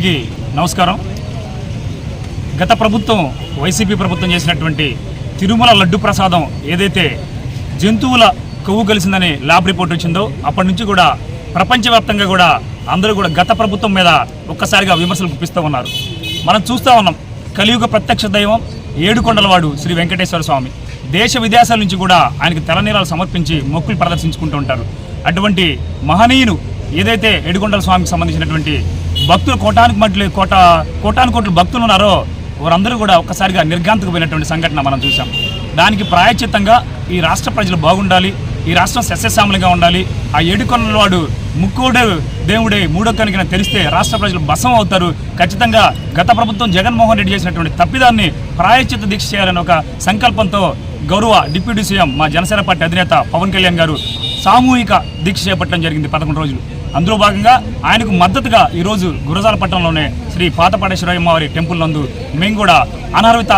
అందరికీ నమస్కారం. గత ప్రభుత్వం వైసీపీ ప్రభుత్వం చేసినటువంటి తిరుమల లడ్డు ప్రసాదం ఏదైతే జంతువుల కొవ్వు కలిసిందని ల్యాబ్ రిపోర్ట్ వచ్చిందో అప్పటి నుంచి కూడా ప్రపంచవ్యాప్తంగా కూడా అందరూ కూడా గత ప్రభుత్వం మీద ఒక్కసారిగా విమర్శలు గుప్పిస్తూ ఉన్నారు. మనం చూస్తూ ఉన్నాం కలియుగ ప్రత్యక్ష దైవం ఏడుకొండలవాడు శ్రీ వెంకటేశ్వర స్వామి. దేశ విదేశాల నుంచి కూడా ఆయనకు తెలనీరాలు సమర్పించి మొక్కులు ప్రదర్శించుకుంటూ ఉంటారు. అటువంటి మహనీయులు ఏదైతే ఏడుకొండల స్వామికి సంబంధించినటువంటి భక్తులు కోటానికి మట్లు కోట కోటాను కోట్లు భక్తులు ఉన్నారో వారందరూ కూడా ఒక్కసారిగా నిర్గాంతకు పోయినటువంటి సంఘటన మనం చూసాం దానికి ప్రాయచిత్తంగా ఈ రాష్ట్ర ప్రజలు బాగుండాలి ఈ రాష్ట్రం సస్యశ్యామలంగా ఉండాలి ఆ ఏడుకొండల వాడు ముక్కోడే దేవుడే మూడో కనుక తెలిస్తే రాష్ట్ర ప్రజలు బసం అవుతారు. ఖచ్చితంగా గత ప్రభుత్వం జగన్మోహన్ రెడ్డి చేసినటువంటి తప్పిదాన్ని ప్రాయచిత్త దీక్ష చేయాలని ఒక సంకల్పంతో గౌరవ డిప్యూటీ సీఎం మా జనసేన పార్టీ అధినేత పవన్ కళ్యాణ్ గారు సామూహిక దీక్ష చేపట్టడం జరిగింది పదకొండు రోజులు. అందులో భాగంగా ఆయనకు మద్దతుగా ఈరోజు గురజాల పట్టణంలోనే శ్రీ పాతపాడేశ్వరయ్య అమ్మవారి టెంపుల్ నందు మేము కూడా అనార్విత